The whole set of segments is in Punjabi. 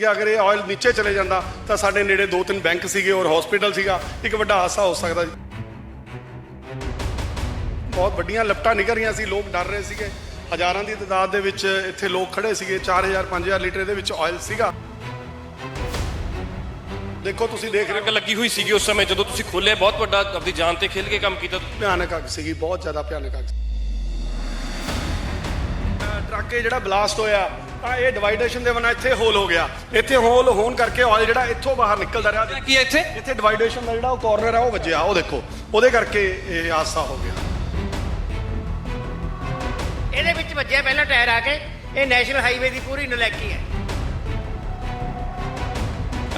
ਕਿ ਅਗਰ ਇਹ ਆਇਲ ਨੀਚੇ ਚਲੇ ਜਾਂਦਾ ਤਾਂ ਸਾਡੇ ਨੇੜੇ ਦੋ ਤਿੰਨ ਬੈਂਕ ਸੀਗੇ ਔਰ ਹਸਪੀਟਲ ਸੀਗਾ। ਇੱਕ ਵੱਡਾ ਹਾਦਸਾ ਹੋ ਸਕਦਾ ਸੀ। ਬਹੁਤ ਵੱਡੀਆਂ ਲਪਟਾਂ ਨਿਕਲ ਰਹੀਆਂ ਸੀ ਲੋਕ ਡਰ ਰਹੇ ਸੀਗੇ। ਹਜ਼ਾਰਾਂ ਦੀ ਤਾਦਾਦ ਦੇ ਵਿੱਚ ਇੱਥੇ ਲੋਕ ਖੜੇ ਸੀਗੇ 4000 5000 ਲੀਟਰ ਦੇ ਵਿੱਚ ਆਇਲ ਸੀਗਾ। ਦੇਖੋ ਤੁਸੀਂ ਦੇਖ ਰਹੇ ਅੱਗ ਲੱਗੀ ਹੋਈ ਸੀਗੀ ਉਸ ਸਮੇਂ ਜਦੋਂ ਤੁਸੀਂ ਖੋਲਿਆ ਬਹੁਤ ਵੱਡਾ ਆਪਣੀ ਜਾਨ ਤੇ ਖੇਲ ਕੇ ਕੰਮ ਕੀਤਾ ਹੋ ਭਿਆਨਕ ਅੱਗ ਸੀਗੀ ਬਹੁਤ ਜ਼ਿਆਦਾ ਭਿਆਨਕ ਅੱਗ ਟਰੱਕ ਇਹ ਜਿਹੜਾ ਬਲਾਸਟ ਹੋਇਆ ਤਾਂ ਇਹ ਡਿਵਾਈਡੇਸ਼ਨ ਦੇ ਬਣਾ ਇੱਥੇ ਹੋਲ ਹੋ ਗਿਆ। ਇੱਥੇ ਹੋਲ ਹੋਣ ਕਰਕੇ ਆਇਲ ਜਿਹੜਾ ਇੱਥੋਂ ਬਾਹਰ ਨਿਕਲਦਾ ਰਿਹਾ। ਕੀ ਹੈ ਇੱਥੇ? ਇੱਥੇ ਡਿਵਾਈਡੇਸ਼ਨ ਦਾ ਜਿਹੜਾ ਉਹ ਕਾਰਨਰ ਆ ਉਹ ਵੱਜਿਆ। ਉਹ ਦੇਖੋ ਉਹਦੇ ਕਰਕੇ ਇਹ ਹਾਦਸਾ ਹੋ ਗਿਆ। ਇਹਦੇ ਵਿੱਚ ਵੱਜਿਆ ਪਹਿਲਾ ਟਾਇਰ ਆ ਕੇ। ਇਹ ਨੈਸ਼ਨਲ ਹਾਈਵੇ ਦੀ ਪੂਰੀ ਨਲੈਕੀ ਹੈ।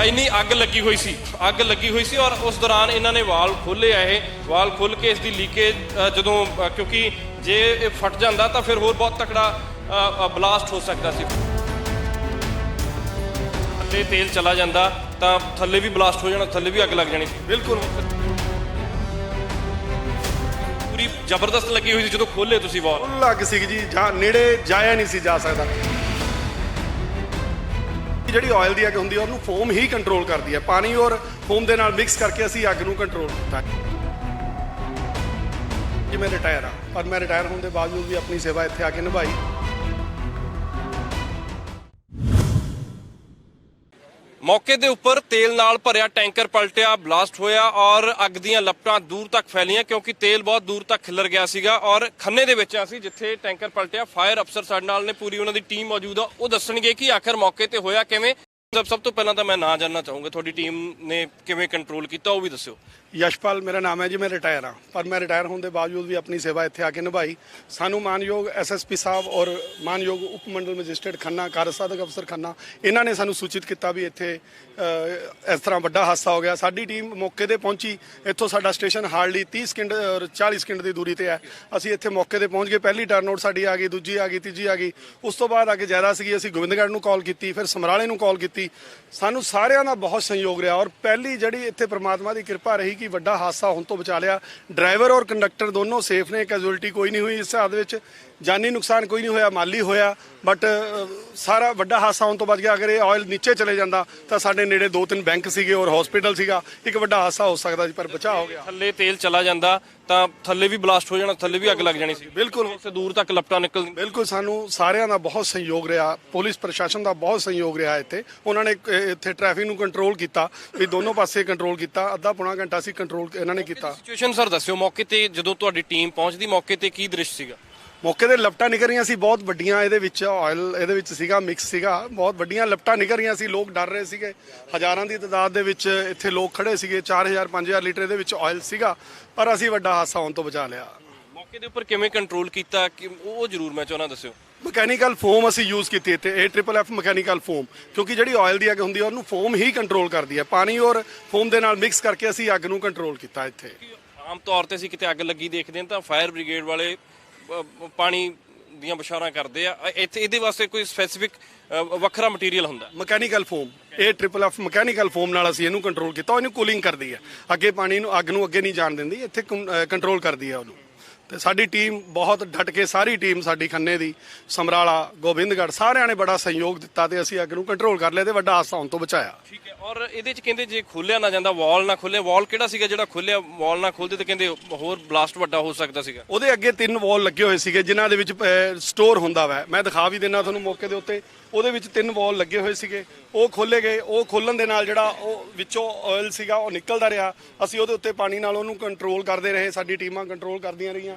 ਇੰਨੀ ਅੱਗ ਲੱਗੀ ਹੋਈ ਸੀ ਅੱਗ ਲੱਗੀ ਹੋਈ ਸੀ ਔਰ ਉਸ ਦੌਰਾਨ ਇਹਨਾਂ ਨੇ ਵਾਲ ਖੋਲੇ ਆ ਇਹ ਵਾਲ ਖੁੱਲ ਕੇ ਇਸ ਦੀ ਲੀਕੇਜ ਜਦੋਂ ਕਿਉਂਕਿ ਜੇ ਇਹ ਫਟ ਜਾਂਦਾ ਤਾਂ ਫਿਰ ਹੋਰ ਬਹੁਤ ਤਕੜਾ ਬਲਾਸਟ ਹੋ ਸਕਦਾ ਸੀ। ਥੱਲੇ ਤੇਲ ਚਲਾ ਜਾਂਦਾ ਤਾਂ ਥੱਲੇ ਵੀ ਬਲਾਸਟ ਹੋ ਜਾਣਾ ਥੱਲੇ ਵੀ ਅੱਗ ਲੱਗ ਜਾਣੀ। ਸੀ ਬਿਲਕੁਲ। ਪੂਰੀ ਜ਼ਬਰਦਸਤ ਲੱਗੀ ਹੋਈ ਸੀ ਜਦੋਂ ਖੋਲੇ ਤੁਸੀਂ ਵਾਲ। ਫੁੱਲ ਅੱਗ ਸੀ ਜੀ ਜਾਂ ਨੇੜੇ ਜਾਇਆ ਨਹੀਂ ਸੀ ਜਾ ਸਕਦਾ। ਜਿਹੜੀ ਆਇਲ ਦੀ ਅੱਗ ਹੁੰਦੀ ਹੈ ਉਹਨੂੰ ਫੋਮ ਹੀ ਕੰਟਰੋਲ ਕਰਦੀ ਹੈ ਪਾਣੀ ਔਰ ਫੋਮ ਦੇ ਨਾਲ ਮਿਕਸ ਕਰਕੇ ਅਸੀਂ ਅੱਗ ਨੂੰ ਕੰਟਰੋਲ ਕੀਤਾ। ਜੀ ਮੈਂ ਰਿਟਾਇਰ ਆ। ਪਰ ਮੈਂ ਰਿਟਾਇਰ ਹੋਣ ਦੇ ਬਾਵਜੂਦ ਵੀ ਆਪਣੀ ਸੇਵਾ ਇੱਥੇ ਆ ਕੇ ਨਿਭਾਈ। ਮੌਕੇ ਦੇ ਉੱਪਰ ਤੇਲ ਨਾਲ ਭਰਿਆ ਟੈਂਕਰ ਪਲਟਿਆ, ਬਲਾਸਟ ਹੋਇਆ ਔਰ ਅੱਗ ਦੀਆਂ ਲਪਟਾਂ ਦੂਰ ਤੱਕ ਫੈਲੀਆਂ ਕਿਉਂਕਿ ਤੇਲ ਬਹੁਤ ਦੂਰ ਤੱਕ ਖਿਲਰ ਗਿਆ ਸੀਗਾ ਔਰ ਖੰਨੇ ਦੇ ਵਿੱਚ ਅਸੀਂ ਜਿੱਥੇ ਟੈਂਕਰ ਪਲਟਿਆ, ਫਾਇਰ ਅਫਸਰ ਸਾਡੇ ਨਾਲ ਨੇ, ਪੂਰੀ ਉਹਨਾਂ ਦੀ ਟੀਮ ਮੌਜੂਦ ਆ। ਉਹ ਦੱਸਣਗੇ ਕਿ ਆਖਰ ਮੌਕੇ ਤੇ ਹੋਇਆ ਕਿਵੇਂ। ਸਭ ਤੋਂ ਪਹਿਲਾਂ ਤਾਂ ਮੈਂ ਨਾਂ ਜਾਨਣਾ ਚਾਹੂੰਗਾ, ਤੁਹਾਡੀ ਟੀਮ ਨੇ ਕਿਵੇਂ ਕੰਟਰੋਲ ਕੀਤਾ ਉਹ ਵੀ ਦੱਸਿਓ। ਯਸ਼ਪਾਲ, ਮੇਰਾ ਨਾਮ ਹੈ ਜੀ, ਮੈਂ ਰਿਟਾਇਰ ਹਾਂ। ਪਰ ਮੈਂ ਰਿਟਾਇਰ ਹੋਣ ਦੇ ਬਾਵਜੂਦ ਵੀ ਆਪਣੀ ਸੇਵਾ ਇੱਥੇ ਆ ਕੇ ਨਿਭਾਈ। ਸਾਨੂੰ ਮਾਨਯੋਗ ਐਸਐਸਪੀ ਸਾਹਿਬ ਔਰ ਮਾਨਯੋਗ ਉਪ ਮੰਡਲ ਮੈਜਿਸਟਰੇਟ ਖੰਨਾ ਕਾਰਜਸਾਧਕ ਅਫਸਰ ਖੰਨਾ, ਇਹਨਾਂ ਨੇ ਸਾਨੂੰ ਸੂਚਿਤ ਕੀਤਾ ਵੀ ਇੱਥੇ ਇਸ ਤਰ੍ਹਾਂ ਵੱਡਾ ਹਾਦਸਾ ਹੋ ਗਿਆ। ਸਾਡੀ ਟੀਮ ਮੌਕੇ ਤੇ ਪਹੁੰਚੀ। ਇੱਥੋਂ ਸਾਡਾ ਸਟੇਸ਼ਨ ਹਾਰਡਲੀ 30 ਸਕਿੰਟ ਔਰ 40 ਸਕਿੰਟ ਦੀ ਦੂਰੀ ਤੇ ਹੈ। ਅਸੀਂ ਇੱਥੇ ਮੌਕੇ ਤੇ ਪਹੁੰਚ ਗਏ। ਪਹਿਲੀ ਟਰਨ ਆਊਟ ਸਾਡੀ ਆ ਗਈ, ਦੂਜੀ ਆ ਗਈ, ਤੀਜੀ ਆ ਗਈ। ਉਸ ਤੋਂ ਬਾਅਦ ਅੱਗੇ ਜ਼ਿਆਦਾ ਸੀਗੀ। ਅਸੀਂ ਗੋਬਿੰਦਗੜ੍ਹ ਨੂੰ ਕਾਲ ਕੀਤੀ, ਫਿਰ ਸਮਰਾਲੇ ਨੂੰ ਕਾਲ ਕੀਤੀ। ਸਾਨੂੰ ਸਾਰਿਆਂ ਦਾ ਬਹੁਤ ਸਹਿਯੋਗ ਰਿਹਾ ਔਰ ਪਹਿਲੀ ਜਿਹੜੀ ਇੱਥੇ ਪ੍ਰਮਾਤਮਾ ਦੀ ਕਿਰਪਾ ਰਹੀ ਕਿ ਵੱਡਾ ਹਾਦਸਾ ਹੋਣ ਤੋਂ ਬਚਾ ਲਿਆ। ਡਰਾਈਵਰ ਔਰ ਕੰਡਕਟਰ ਦੋਨੋਂ ਸੇਫ ਨੇ ਕੈਜੁਅਲਟੀ ਕੋਈ ਨਹੀਂ ਹੋਈ ਇਸ ਹਾਦਸੇ ਵਿੱਚ। ਜਾਨੀ ਨੁਕਸਾਨ ਕੋਈ ਨਹੀਂ ਹੋਇਆ ਮਾਲੀ ਹੋਇਆ ਬਟ ਸਾਰਾ ਵੱਡਾ ਹਾਦਸਾ ਹੋਣ ਤੋਂ ਬਚ ਗਿਆ। ਅਗਰ ਇਹ ਆਇਲ ਨੀਚੇ ਚਲੇ ਜਾਂਦਾ ਤਾਂ ਸਾਡੇ ਨੇੜੇ ਦੋ ਤਿੰਨ ਬੈਂਕ ਸੀਗੇ ਔਰ ਹਸਪੀਟਲ ਸੀਗਾ। ਇੱਕ ਵੱਡਾ ਹਾਦਸਾ ਹੋ ਸਕਦਾ ਸੀ ਪਰ ਬਚਾਅ ਹੋ ਗਿਆ। ਥੱਲੇ ਤੇਲ ਚਲਾ ਜਾਂਦਾ ਤਾਂ ਥੱਲੇ ਵੀ ਬਲਾਸਟ ਹੋ ਜਾਣਾ ਥੱਲੇ ਵੀ ਅੱਗ ਲੱਗ ਜਾਣੀ ਸੀ। ਬਿਲਕੁਲ। ਉਸੇ ਦੂਰ ਤੱਕ ਲਪਟਾਂ ਨਿਕਲ ਬਿਲਕੁਲ ਸਾਨੂੰ ਸਾਰਿਆਂ ਦਾ ਬਹੁਤ ਸਹਿਯੋਗ ਰਿਹਾ। ਪੁਲਿਸ ਪ੍ਰਸ਼ਾਸਨ ਦਾ ਬਹੁਤ ਸਹਿਯੋਗ ਰਿਹਾ ਇੱਥੇ। ਉਹਨਾਂ ਨੇ ਇੱਥੇ ਟ੍ਰੈਫਿਕ ਨੂੰ ਕੰਟਰੋਲ ਕੀਤਾ ਵੀ ਦੋਨੋਂ ਪਾਸੇ ਕੰਟਰੋਲ ਕੀਤਾ। ਅੱਧਾ ਪੌਣਾ ਘੰਟਾ ਸੀ ਕੰਟਰੋਲ ਇਹਨਾਂ ਨੇ ਕੀਤਾ। ਸਿਚੁਏਸ਼ਨ ਸਰ ਦੱਸਿਓ ਮੌਕੇ ਤੇ ਜਦੋਂ ਤੁਹਾਡੀ ਟੀਮ ਪਹੁੰਚਦੀ ਮੌਕੇ ਤੇ ਕੀ ਦ੍ਰਿਸ਼ ਸੀਗਾ? ਮੌਕੇ ਤੇ ਲਪਟਾਂ ਨਿਕਲ ਰਹੀਆਂ ਸੀ ਬਹੁਤ ਵੱਡੀਆਂ ਇਹਦੇ ਵਿੱਚ ਆਇਲ ਇਹਦੇ ਵਿੱਚ ਸੀਗਾ ਮਿਕਸ ਸੀਗਾ ਬਹੁਤ ਵੱਡੀਆਂ ਲਪਟਾਂ ਨਿਕਲ ਰਹੀਆਂ ਸੀ ਲੋਕ ਡਰ ਰਹੇ ਸੀਗੇ। ਹਜ਼ਾਰਾਂ ਦੀ ਤਾਦਾਦ ਦੇ ਵਿੱਚ ਇੱਥੇ ਲੋਕ ਖੜੇ ਸੀਗੇ 4000 5000 ਲੀਟਰ ਦੇ ਵਿੱਚ ਆਇਲ ਸੀਗਾ ਪਰ ਅਸੀਂ ਵੱਡਾ ਹਾਦਸਾ ਹੋਣ ਤੋਂ ਬਚਾ ਲਿਆ। ਮੌਕੇ ਦੇ ਉੱਪਰ ਕਿਵੇਂ ਕੰਟਰੋਲ ਕੀਤਾ? ਕਿ ਉਹ ਜ਼ਰੂਰ ਮੈਂ ਚਾਹਣਾ ਦੱਸਿਓ। ਮਕੈਨੀਕਲ ਫੋਮ ਅਸੀਂ ਯੂਜ਼ ਕੀਤੀ ਇੱਥੇ ਇਹ ਟ੍ਰਿਪਲ ਐਫ ਮਕੈਨੀਕਲ ਫੋਮ ਕਿਉਂਕਿ ਜਿਹੜੀ ਆਇਲ ਦੀ ਅੱਗ ਹੁੰਦੀ ਹੈ ਉਹਨੂੰ ਫੋਮ ਹੀ ਕੰਟਰੋਲ ਕਰਦੀ ਹੈ ਪਾਣੀ ਔਰ ਫੋਮ ਦੇ ਨਾਲ ਮਿਕਸ ਕਰਕੇ ਅਸੀਂ ਅੱਗ ਨੂੰ ਕੰਟਰੋਲ ਕੀਤਾ ਇੱਥੇ। ਆਮ ਤੌਰ ਤੇ ਅਸੀਂ ਕਿਤੇ ਅੱਗ ਲੱਗੀ ਦੇਖਦੇ ਹਾਂ ਤਾਂ ਫਾਇਰ ਬ੍ਰਿਗੇਡ ਵਾਲੇ ਪਾਣੀ ਦੀਆਂ ਬਸ਼ਾਰਾਂ ਕਰਦੇ ਆ। ਇੱਥੇ ਇਹਦੇ ਵਾਸਤੇ ਕੋਈ ਸਪੈਸੀਫਿਕ ਵੱਖਰਾ ਮਟੀਰੀਅਲ ਹੁੰਦਾ। ਮਕੈਨੀਕਲ ਫੋਮ ਇਹ ਟ੍ਰਿਪਲ ਐਫ ਮਕੈਨੀਕਲ ਫੋਮ ਨਾਲ ਅਸੀਂ ਇਹਨੂੰ ਕੰਟਰੋਲ ਕੀਤਾ। ਉਹ ਇਹਨੂੰ ਕੂਲਿੰਗ ਕਰਦੀ ਹੈ ਅੱਗੇ ਪਾਣੀ ਨੂੰ ਅੱਗ ਨੂੰ ਅੱਗੇ ਨਹੀਂ ਜਾਣ ਦਿੰਦੀ। ਇੱਥੇ ਕੰਟਰੋਲ ਕਰਦੀ ਹੈ ਉਹਨੂੰ। ਤੇ ਸਾਡੀ ਟੀਮ ਬਹੁਤ ਡਟ ਕੇ ਸਾਰੀ ਟੀਮ ਸਾਡੀ ਖੰਨੇ ਦੀ ਸਮਰਾਲਾ ਗੋਬਿੰਦਗੜ੍ਹ ਸਾਰਿਆਂ ਨੇ ਬੜਾ ਸਹਿਯੋਗ ਦਿੱਤਾ ਤੇ ਅਸੀਂ ਅੱਗ ਨੂੰ ਕੰਟਰੋਲ ਕਰ ਲਿਆ ਤੇ ਵੱਡਾ ਹਾਦਸਾ ਹੋਣ ਤੋਂ ਬਚਾਇਆ। ਠੀਕ ਹੈ ਔਰ ਇਹਦੇ ਚ ਕਹਿੰਦੇ ਜੇ ਖੋਲਿਆ ਨਾ ਜਾਂਦਾ ਵਾਲ ਨਾ ਖੋਲਿਆ ਵਾਲ ਕਿਹੜਾ ਸੀਗਾ ਜਿਹੜਾ ਖੋਲਿਆ ਵਾਲ ਨਾ ਖੋਲਦੇ ਤੇ ਕਹਿੰਦੇ ਹੋਰ ਬਲਾਸਟ ਵੱਡਾ ਹੋ ਸਕਦਾ ਸੀਗਾ? ਉਹਦੇ ਅੱਗੇ ਤਿੰਨ ਵਾਲ ਲੱਗੇ ਹੋਏ ਸੀਗੇ ਜਿਨ੍ਹਾਂ ਦੇ ਵਿੱਚ ਸਟੋਰ ਹੁੰਦਾ ਵਾ। ਮੈਂ ਦਿਖਾ ਵੀ ਦਿੰਨਾ ਤੁਹਾਨੂੰ ਮੌਕੇ ਦੇ ਉੱਤੇ। ਉਹਦੇ ਵਿੱਚ ਤਿੰਨ ਵਾਲ ਲੱਗੇ ਹੋਏ ਸੀਗੇ। ਉਹ ਖੋਲੇ ਗਏ। ਉਹ ਖੋਲਣ ਦੇ ਨਾਲ ਜਿਹੜਾ ਉਹ ਵਿੱਚੋਂ ਆਇਲ ਸੀਗਾ ਉਹ ਨਿਕਲਦਾ ਰਿਹਾ। ਅਸੀਂ ਉਹਦੇ ਉੱਤੇ ਪਾਣੀ ਨਾਲ ਉਹਨੂੰ ਕੰਟਰੋਲ ਕਰਦੇ ਰਹੇ ਸਾਡੀ ਟੀਮਾਂ ਕੰਟਰੋਲ ਕਰਦੀਆਂ ਰਹੀਆਂ।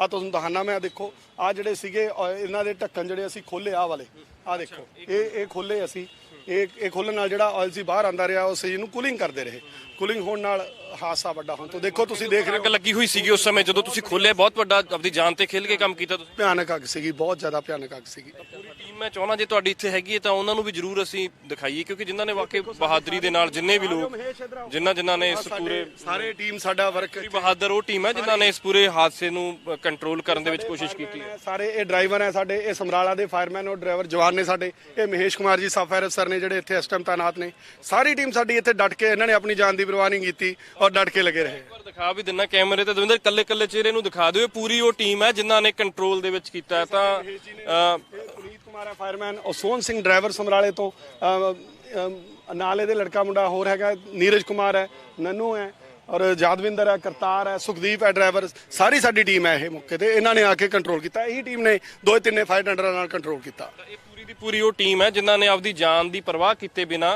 ਆ ਤੁਹਾਨੂੰ ਦਿਖਾਣਾ ਮੈਂ ਦੇਖੋ। ਆ ਜਿਹੜੇ ਸੀਗੇ ਅਹ ਇਹਨਾਂ ਦੇ ਢੱਕਣ ਜਿਹੜੇ ਅਸੀਂ ਖੋਲੇ ਆ ਵਾਲੇ। ਆ ਦੇਖੋ ਇਹ ਇਹ ਖੋਲੇ ਅਸੀਂ। ਇਹ ਇਹ ਖੋਲਣ ਨਾਲ ਜਿਹੜਾ ਆਇਲ ਸੀ ਬਾਹਰ ਆਂਦਾ ਰਿਹਾ ਉਸ ਨੂੰ ਕੂਲਿੰਗ ਕਰਦੇ ਰਹੇ। ਕੂਲਿੰਗ ਹੋਣ ਨਾਲ ਹਾਦਸਾ ਵੱਡਾ ਹੋਣ ਤੋਂ। ਦੇਖੋ ਤੁਸੀਂ ਦੇਖ ਰਹੇ ਅੱਗ ਹੋ। ਲੱਗੀ ਹੋਈ ਸੀਗੀ ਉਸ ਸਮੇਂ ਜਦੋਂ ਤੁਸੀਂ ਖੋਲਿਆ ਬਹੁਤ ਵੱਡਾ ਆਪਣੀ ਜਾਨ ਤੇ ਖੇਲ ਕੇ ਕੰਮ ਕੀਤਾ ਤੁਸੀਂ। ਭਿਆਨਕ ਅੱਗ ਸੀਗੀ ਬਹੁਤ ਜ਼ਿਆਦਾ ਭਿਆਨਕ ਅੱਗ ਸੀਗੀ। ਪੂਰੀ ਟੀਮ ਮੈਂ ਚਾਹਣਾ ਜੇ ਤੁਹਾਡੀ ਇੱਥੇ ਹੈਗੀ ਹੈ ਤਾਂ ਉਹਨਾਂ ਨੂੰ ਵੀ ਜ਼ਰੂਰ ਅਸੀਂ ਦਿਖਾਈਏ ਕਿਉਂਕਿ ਜਿਨ੍ਹਾਂ ਨੇ ਵਾਕਈ ਬਹਾਦਰੀ ਦੇ ਨਾਲ ਜਿੰਨੇ ਵੀ ਲੋਕ ਜਿਨ੍ਹਾਂ ਜਿਨ੍ਹਾਂ ਨੇ ਇਸ ਪੂਰੇ ਸਾਰੇ ਟੀਮ ਸਾਡਾ ਵਰਕ ਬਹਾਦਰ ਉਹ ਟੀਮ ਹੈ ਜਿਨ੍ਹਾਂ ਨੇ ਇਸ ਪੂਰੇ ਹਾਦਸੇ ਨੂੰ ਕੰਟਰੋਲ ਕਰਨ ਦੇ ਵਿੱਚ ਕੋਸ਼ਿਸ਼ ਕੀਤੀ ਹੈ। ਸਾਰੇ ਇਹ ਡਰਾਈਵਰ ਹੈ ਸਾਡੇ ਇਹ ਸਮਰਾਲਾ ਦੇ ਫਾਇਰਮੈਨ ਔਰ ਡਰਾਈਵਰ ਜਵਾਨ ਨੇ ਸਾਡੇ ਇਹ ਮਹੇਸ਼ ਕੁਮਾਰ ਜੀ ਸਬ ਫਾਇਰ ਅਫਸਰ ਨੇ ਜਿਹੜੇ ਇੱਥੇ ਇਸ ਟਾਈਮ ਤਾਇਨਾਤ ਨੇ। ਸਾਰੀ ਟੀਮ ਸਾਡੀ ਇੱਥੇ ਡਟ ਕੇ ਇਹਨਾਂ ਨੇ ਆਪਣੀ ਜਾਨ ਦੀ ਪਰਵਾਹ ਨਹੀਂ ਕੀਤੀ ਔਰ ਡਟ ਕੇ ਲੱਗੇ ਰਹੇ। ਦਿਖਾ ਵੀ ਦਿੰਨਾ ਕੈਮਰੇ ਤੇ ਦਵਿੰਦਰ ਕੱਲੇ ਕੱਲੇ ਚਿਹਰੇ ਨੂੰ ਦਿਖਾ ਦਿਓ। ਪੂਰੀ ਉਹ ਟੀਮ ਹੈ ਜਿਨ੍ਹਾਂ ਨੇ ਕੰਟਰੋਲ ਦੇ ਵਿੱਚ ਕੀਤਾ ਤਾਂ ਪੁਨੀਤ ਕੁਮਾਰ ਹੈ ਫਾਇਰਮੈਨ ਔਰ ਸੋਹਨ ਸਿੰਘ ਡਰਾਈਵਰ ਸਮਰਾਲੇ ਤੋਂ। ਨਾਲ ਇਹਦੇ ਲੜਕਾ ਮੁੰਡਾ ਹੋਰ ਹੈਗਾ ਨੀਰਜ ਕੁਮਾਰ ਹੈ ਨਨੂ ਹੈ। ਔਰ ਜਾਦਵਿੰਦਰ ਹੈ, ਕਰਤਾਰ ਹੈ, ਸੁਖਦੀਪ ਹੈ ਡਰਾਈਵਰ ਸਾਰੀ ਸਾਡੀ ਟੀਮ ਹੈ ਇਹ ਮੌਕੇ ਤੇ। ਇਹਨਾਂ ਨੇ ਆ ਕੇ ਕੰਟਰੋਲ ਕੀਤਾ। ਇਹੀ ਟੀਮ ਨੇ ਦੋ ਤਿੰਨੇ ਫਾਇਰ ਟੈਂਡਰਾਂ ਨਾਲ ਕੰਟਰੋਲ ਕੀਤਾ। ਦੀ ਪੂਰੀ ਉਹ ਟੀਮ ਹੈ ਜਿਨ੍ਹਾਂ ਨੇ ਆਪਦੀ ਜਾਨ ਦੀ ਪਰਵਾਹ ਕੀਤੇ ਬਿਨਾ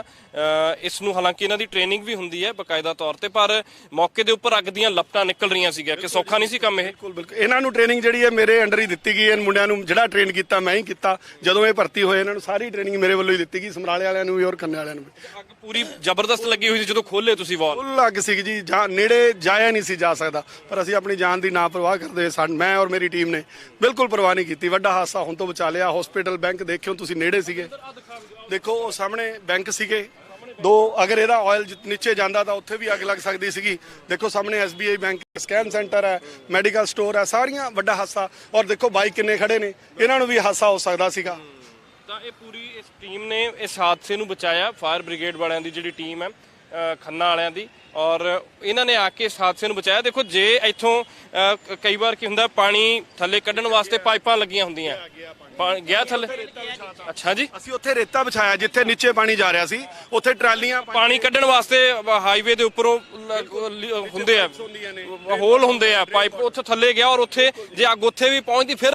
ਇਸ ਨੂੰ ਹਾਲਾਂਕਿ ਇਹਨਾਂ ਦੀ ਟ੍ਰੇਨਿੰਗ ਵੀ ਹੁੰਦੀ ਹੈ ਬਕਾਇਦਾ ਤੌਰ ਤੇ ਪਰ ਮੌਕੇ ਦੇ ਉੱਪਰ ਅੱਗ ਦੀਆਂ ਲਪਟਾਂ ਨਿਕਲ ਰਹੀਆਂ ਸੀਗੀਆਂ ਕਿ ਸੌਖਾ ਨਹੀਂ ਸੀ ਕੰਮ ਇਹ? ਬਿਲਕੁਲ ਬਿਲਕੁਲ। ਇਹਨਾਂ ਨੂੰ ਟ੍ਰੇਨਿੰਗ ਜਿਹੜੀ ਹੈ ਮੇਰੇ ਅੰਡਰ ਹੀ ਦਿੱਤੀ ਗਈ ਹੈ ਮੁੰਡਿਆਂ ਨੂੰ ਜਿਹੜਾ ਟ੍ਰੇਨ ਕੀਤਾ ਮੈਂ ਹੀ ਕੀਤਾ। ਜਦੋਂ ਇਹ ਭਰਤੀ ਹੋਏ ਇਹਨਾਂ ਨੂੰ ਸਾਰੀ ਟ੍ਰੇਨਿੰਗ ਮੇਰੇ ਵੱਲੋਂ ਹੀ ਦਿੱਤੀ ਗਈ ਸਮਰਾਲੇ ਵਾਲਿਆਂ ਨੂੰ ਵੀ ਔਰ ਖੰਨੇ ਵਾਲਿਆਂ ਨੂੰ ਵੀ। ਅੱਗ ਪੂਰੀ ਜ਼ਬਰਦਸਤ ਲੱਗੀ ਹੋਈ ਸੀ ਜਦੋਂ ਖੋਲੇ ਤੁਸੀਂ ਵਾਲ ਫੁੱਲ ਅੱਗ ਸੀ ਜੀ ਜਾਂ ਨੇੜੇ ਜਾਇਆ ਨਹੀਂ ਸੀ ਜਾ ਸਕਦਾ ਪਰ ਅਸੀਂ ਆਪਣੀ ਜਾਨ ਦੀ ਨਾ ਪਰਵਾਹ ਕਰਦੇ ਸਾਡ- ਮੈਂ ਔਰ ਮੇਰੀ ਟੀਮ ਨੇ ਬਿਲਕੁਲ ਪਰਵਾਹ ਨਹੀਂ ਕੀਤੀ। ਵੱਡਾ ਹਾਦਸਾ ਹੁਣ ਤੋਂ ਬਚਾ ਲਿਆ ਹਸਪੀਟਲ ਬੈਂਕ ਦੇਖਿਓ ਤੁਸੀਂ ਨੇੜੇ ਸੀਗੇ। ਦੇਖੋ, ਉਹ ਸਾਹਮਣੇ ਬੈਂਕ ਸੀਗੇ। ਦੋ, ਅਗਰ ਇਹਦਾ ਆਇਲ ਨੀਚੇ ਜਾਂਦਾ ਤਾਂ ਉੱਥੇ ਵੀ ਅੱਗ ਲੱਗ ਸਕਦੀ ਸੀਗੀ। ਦੇਖੋ, ਸਾਹਮਣੇ SBI ਬੈਂਕ, ਸਕੈਨ ਸੈਂਟਰ ਹੈ, ਮੈਡੀਕਲ ਸਟੋਰ ਹੈ, ਸਾਰੀਆਂ ਵੱਡਾ ਹਾਦਸਾ ਔਰ ਦੇਖੋ, ਬਾਈਕ ਕਿੰਨੇ ਖੜੇ ਨੇ। ਇਹਨਾਂ ਨੂੰ ਵੀ ਹਾਦਸਾ ਹੋ ਸਕਦਾ ਸੀਗਾ। ਤਾਂ ਇਹ ਪੂਰੀ ਇਸ ਟੀਮ ਨੇ ਇਸ ਹਾਦਸੇ ਨੂੰ ਬਚਾਇਆ। ਫਾਇਰ ਬ੍ਰਿਗੇਡ ਵਾਲਿਆਂ ਦੀ ਜਿਹੜੀ ਟੀਮ ਹੈ ਖੰਨਾ ਵਾਲਿਆਂ ਦੀ। ਔਰ ਇਹਨਾਂ ਨੇ ਆ ਕੇ ਇਸ ਹਾਦਸੇ ਨੂੰ ਬਚਾਇਆ। ਦੇਖੋ ਜੇ ਇੱਥੋਂ ਕਈ ਵਾਰ ਕੀ ਹੁੰਦਾ ਪਾਣੀ ਥੱਲੇ ਕੱਢਣ ਵਾਸਤੇ ਪਾਈਪਾਂ ਲੱਗੀਆਂ ਹੁੰਦੀਆਂ। ਗਿਆ ਥੱਲੇ? ਅੱਛਾ ਜੀ। ਅਸੀਂ ਉੱਥੇ ਰੇਤਾ ਵਿਛਾਇਆ ਜਿੱਥੇ ਨੀਚੇ ਪਾਣੀ ਜਾ ਰਿਹਾ ਸੀ। ਉੱਥੇ ਟਰਾਲੀਆਂ ਪਾਣੀ ਕੱਢਣ ਵਾਸਤੇ ਹਾਈਵੇ ਦੇ ਉੱਪਰੋਂ ਹੁੰਦੇ ਆ। ਹੋਲ ਹੁੰਦੇ ਆ ਪਾਈਪ। ਉੱਥੇ ਥੱਲੇ ਗਿਆ ਔਰ ਉੱਥੇ ਜੇ ਅੱਗ ਉੱਥੇ ਵੀ ਪਹੁੰਚਦੀ ਫਿਰ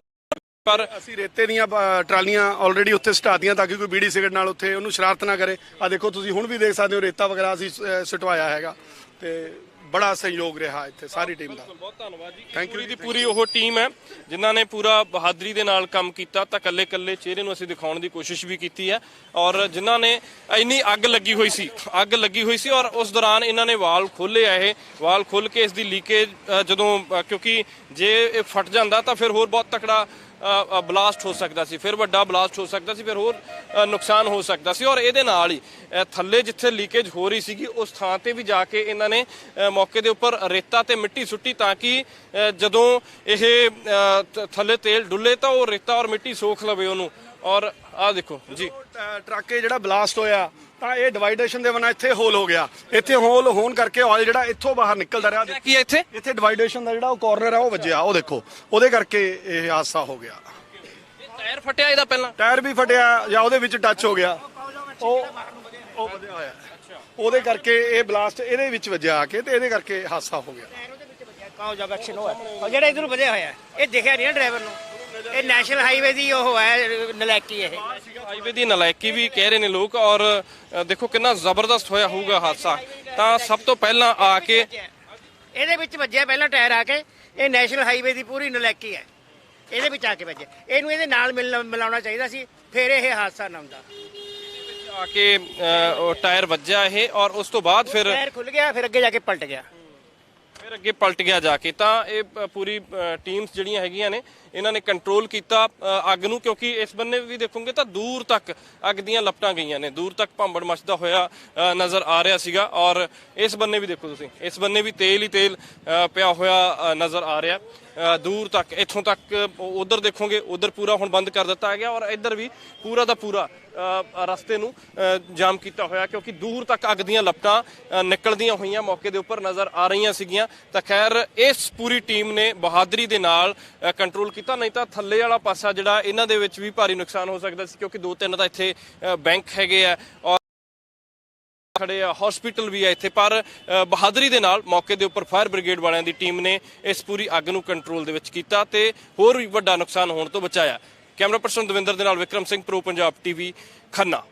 ਪਰ ਅਸੀਂ ਰੇਤੇ ਦੀਆਂ ਟਰਾਲੀਆਂ ਆਲਰੇਡੀ ਉੱਥੇ ਸਟਾਤੀਆਂ ਤਾਂ ਕਿ ਕੋਈ ਬੀੜੀ ਸਿਗਰਟ ਨਾਲ ਉੱਥੇ ਉਹਨੂੰ ਸ਼ਰਾਰਤ ਨਾ ਕਰੇ। ਆ ਦੇਖੋ ਤੁਸੀਂ ਹੁਣ ਵੀ ਦੇਖ ਸਕਦੇ ਹੋ ਰੇਤਾ ਵਗੈਰਾ ਅਸੀਂ ਸਟਵਾਇਆ ਹੈਗਾ। ਤੇ ਬੜਾ ਸਹਿਯੋਗ ਰਿਹਾ ਇੱਥੇ ਸਾਰੀ ਟੀਮ ਦਾ। ਬਹੁਤ ਧੰਨਵਾਦ ਜੀ। you ਪੂਰੀ ਦੀ ਪੂਰੀ ਉਹ ਟੀਮ ਹੈ ਜਿਨ੍ਹਾਂ ਨੇ ਪੂਰਾ ਬਹਾਦਰੀ ਦੇ ਨਾਲ ਕੰਮ ਕੀਤਾ ਤਾਂ ਕੱਲੇ ਕੱਲੇ ਚਿਹਰੇ ਨੂੰ ਅਸੀਂ ਦਿਖਾਉਣ ਦੀ ਕੋਸ਼ਿਸ਼ ਵੀ ਕੀਤੀ ਹੈ। ਔਰ ਜਿਨ੍ਹਾਂ ਨੇ ਇੰਨੀ ਅੱਗ ਲੱਗੀ ਹੋਈ ਸੀ ਅੱਗ ਲੱਗੀ ਹੋਈ ਸੀ ਔਰ ਉਸ ਦੌਰਾਨ ਇਹਨਾਂ ਨੇ ਵਾਲ ਖੋਲੇ ਆ ਇਹ ਵਾਲ ਖੋਲ ਕੇ ਇਸ ਦੀ ਲੀਕੇਜ ਜਦੋਂ ਕਿਉਂਕਿ ਜੇ ਇਹ ਫਟ ਜਾਂਦਾ ਤਾਂ ਫਿਰ ਹੋਰ ਬਹੁਤ ਤਕੜਾ ਬਲਾਸਟ ਹੋ ਸਕਦਾ ਸੀ, ਫਿਰ ਵੱਡਾ ਬਲਾਸਟ ਹੋ ਸਕਦਾ ਸੀ, ਫਿਰ ਹੋਰ ਨੁਕਸਾਨ ਹੋ ਸਕਦਾ ਸੀ। ਔਰ ਇਹਦੇ ਨਾਲ ਹੀ ਥੱਲੇ ਜਿੱਥੇ ਲੀਕੇਜ ਹੋ ਰਹੀ ਸੀਗੀ, ਉਸ ਥਾਂ ਤੇ ਵੀ ਜਾ ਕੇ ਇਹਨਾਂ ਨੇ ਮੌਕੇ ਦੇ ਉੱਪਰ ਰੇਤਾ ਤੇ ਮਿੱਟੀ ਸੁੱਟੀ ਤਾਂ ਕਿ ਜਦੋਂ ਇਹ ਥੱਲੇ ਤੇਲ ਡੁੱਲੇ ਤਾਂ ਉਹ ਰੇਤਾ ਔਰ ਮਿੱਟੀ ਸੋਖ ਲਵੇ ਉਹਨੂੰ। ਔਰ ਆਹ ਦੇਖੋ, ਜੀ। ਟਰੱਕ ਇਹ ਜਿਹੜਾ ਬਲਾਸਟ ਹੋਇਆ ਤਾਂ ਇਹ ਡਿਵਾਈਡੇਸ਼ਨ ਦੇ ਬਣਾ ਇੱਥੇ ਹੋਲ ਹੋ ਗਿਆ। ਇੱਥੇ ਹੋਲ ਹੋਣ ਕਰਕੇ ਆਇਲ ਜਿਹੜਾ ਇੱਥੋਂ ਬਾਹਰ ਨਿਕਲਦਾ ਰਿਹਾ। ਕੀ ਹੈ ਇੱਥੇ? ਇੱਥੇ ਡਿਵਾਈਡੇਸ਼ਨ ਦਾ ਜਿਹੜਾ ਉਹ ਕਾਰਨਰ ਹੈ ਉਹ ਵੱਜਿਆ। ਉਹ ਦੇਖੋ ਉਹਦੇ ਕਰਕੇ ਇਹ ਹਾਦਸਾ ਹੋ ਗਿਆ। ਟਾਇਰ ਫਟਿਆ ਇਹਦਾ ਪਹਿਲਾਂ? ਟਾਇਰ ਵੀ ਫਟਿਆ ਜਾਂ ਉਹਦੇ ਵਿੱਚ ਟੱਚ ਹੋ ਗਿਆ। ਉਹ ਉਹ ਵਧਿਆ ਹੋਇਆ। ਉਹਦੇ ਕਰਕੇ ਇਹ ਬਲਾਸਟ ਇਹਦੇ ਵਿੱਚ ਵੱਜਿਆ ਆ ਕੇ ਤੇ ਇਹਦੇ ਕਰਕੇ ਹਾਦਸਾ ਹੋ ਗਿਆ। ਕਾਹ ਜਾ ਐਕਸ਼ਨ ਹੋਇਆ? ਔਰ ਜਿਹੜਾ ਇਧਰ ਵਧਿਆ ਹੋਇਆ। ਇਹ ਦਿਖਿਆ ਨਹੀਂ ਡਰਾਈਵਰ ਨੂੰ। ਇਹ ਨੈਸ਼ਨਲ ਹਾਈਵੇ ਦੀ ਉਹ ਹੈ ਨਲੈਕੀ ਇਹ। ਹਾਈਵੇ ਦੀ ਨਲਾਇਕੀ ਵੀ ਕਹਿ ਰਹੇ ਨੇ ਲੋਕ ਔਰ ਦੇਖੋ ਕਿੰਨਾ ਜ਼ਬਰਦਸਤ ਹੋਇਆ ਹੋਊਗਾ ਹਾਦਸਾ। ਤਾਂ ਸਭ ਤੋਂ ਪਹਿਲਾਂ ਆ ਕੇ ਇਹਦੇ ਵਿੱਚ ਵੱਜਿਆ ਪਹਿਲਾਂ ਟਾਇਰ ਆ ਕੇ ਇਹ ਨੈਸ਼ਨਲ ਹਾਈਵੇ ਦੀ ਪੂਰੀ ਨਲੈਕੀ ਹੈ। ਇਹਦੇ ਵਿੱਚ ਆ ਕੇ ਵੱਜਿਆ। ਇਹਨੂੰ ਇਹਦੇ ਨਾਲ ਮਿਲਾਉਣਾ ਚਾਹੀਦਾ ਸੀ ਫਿਰ ਇਹ ਹਾਦਸਾ ਨਾ ਹੁੰਦਾ। ਆ ਕੇ ਟਾਇਰ ਵੱਜਿਆ ਇਹ ਔਰ ਉਸ ਤੋਂ ਬਾਅਦ ਫਿਰ ਟਾਇਰ ਖੁੱਲ ਗਿਆ ਫਿਰ ਅੱਗੇ ਜਾ ਕੇ ਪਲਟ ਗਿਆ। ਫਿਰ ਅੱਗੇ ਪਲਟ ਗਿਆ ਜਾ ਕੇ ਤਾਂ ਇਹ ਪੂਰੀ ਟੀਮਸ ਜਿਹੜੀਆਂ ਹੈਗੀਆਂ ਨੇ ਇਹਨਾਂ ਨੇ ਕੰਟਰੋਲ ਕੀਤਾ ਅੱਗ ਨੂੰ ਕਿਉਂਕਿ ਇਸ ਬੰਨੇ ਵੀ ਦੇਖੋਗੇ ਤਾਂ ਦੂਰ ਤੱਕ ਅੱਗ ਦੀਆਂ ਲਪਟਾਂ ਗਈਆਂ ਨੇ ਦੂਰ ਤੱਕ ਭਾਂਬੜ ਮਚਦਾ ਹੋਇਆ ਨਜ਼ਰ ਆ ਰਿਹਾ ਸੀਗਾ ਔਰ ਇਸ ਬੰਨੇ ਵੀ ਦੇਖੋ ਤੁਸੀਂ ਇਸ ਬੰਨੇ ਵੀ ਤੇਲ ਹੀ ਤੇਲ ਅ, ਪਿਆ ਹੋਇਆ ਨਜ਼ਰ ਆ ਰਿਹਾ। ਦੂਰ ਤੱਕ, ਇੱਥੋਂ ਤੱਕ ਉਧਰ ਦੇਖੋਗੇ, ਉਧਰ ਪੂਰਾ ਹੁਣ ਬੰਦ ਕਰ ਦਿੱਤਾ ਗਿਆ ਔਰ ਇੱਧਰ ਵੀ ਪੂਰਾ ਦਾ ਪੂਰਾ ਰਸਤੇ ਨੂੰ ਜਾਮ ਕੀਤਾ ਹੋਇਆ ਕਿਉਂਕਿ ਦੂਰ ਤੱਕ ਅੱਗ ਦੀਆਂ ਲਪਟਾਂ ਨਿਕਲਦੀਆਂ ਹੋਈਆਂ ਮੌਕੇ ਦੇ ਉੱਪਰ ਨਜ਼ਰ ਆ ਰਹੀਆਂ ਸੀਗੀਆਂ। ਤਾਂ ਖੈਰ, ਇਸ ਪੂਰੀ ਟੀਮ ਨੇ ਬਹਾਦਰੀ ਦੇ ਨਾਲ ਕੰਟਰੋਲ ਕੀਤਾ। ਨਹੀਂ ਤਾਂ ਥੱਲੇ ਵਾਲਾ ਪਾਸਾ ਜਿਹੜਾ ਇਹਨਾਂ ਦੇ ਵਿੱਚ ਵੀ ਭਾਰੀ ਨੁਕਸਾਨ ਹੋ ਸਕਦਾ ਸੀ ਕਿਉਂਕਿ ਦੋ ਤਿੰਨ ਤਾਂ ਇੱਥੇ ਬੈਂਕ ਹੈਗੇ ਆ ਔਰ ਖੜੇ ਆ ਹਸਪੀਟਲ ਵੀ ਆ ਇੱਥੇ। ਪਰ ਬਹਾਦਰੀ ਦੇ ਨਾਲ ਮੌਕੇ ਦੇ ਉੱਪਰ ਫਾਇਰ ਬ੍ਰਿਗੇਡ ਵਾਲਿਆਂ ਦੀ ਟੀਮ ਨੇ ਇਸ ਪੂਰੀ ਅੱਗ ਨੂੰ ਕੰਟਰੋਲ ਦੇ ਵਿੱਚ ਕੀਤਾ ਤੇ ਹੋਰ ਵੀ ਵੱਡਾ ਨੁਕਸਾਨ ਹੋਣ ਤੋਂ ਬਚਾਇਆ। ਕੈਮਰਾ ਪਰਸਨ ਦਵਿੰਦਰ ਦੇ ਨਾਲ ਵਿਕਰਮ ਸਿੰਘ ਪ੍ਰੋ ਪੰਜਾਬ ਟੀਵੀ ਖੰਨਾ।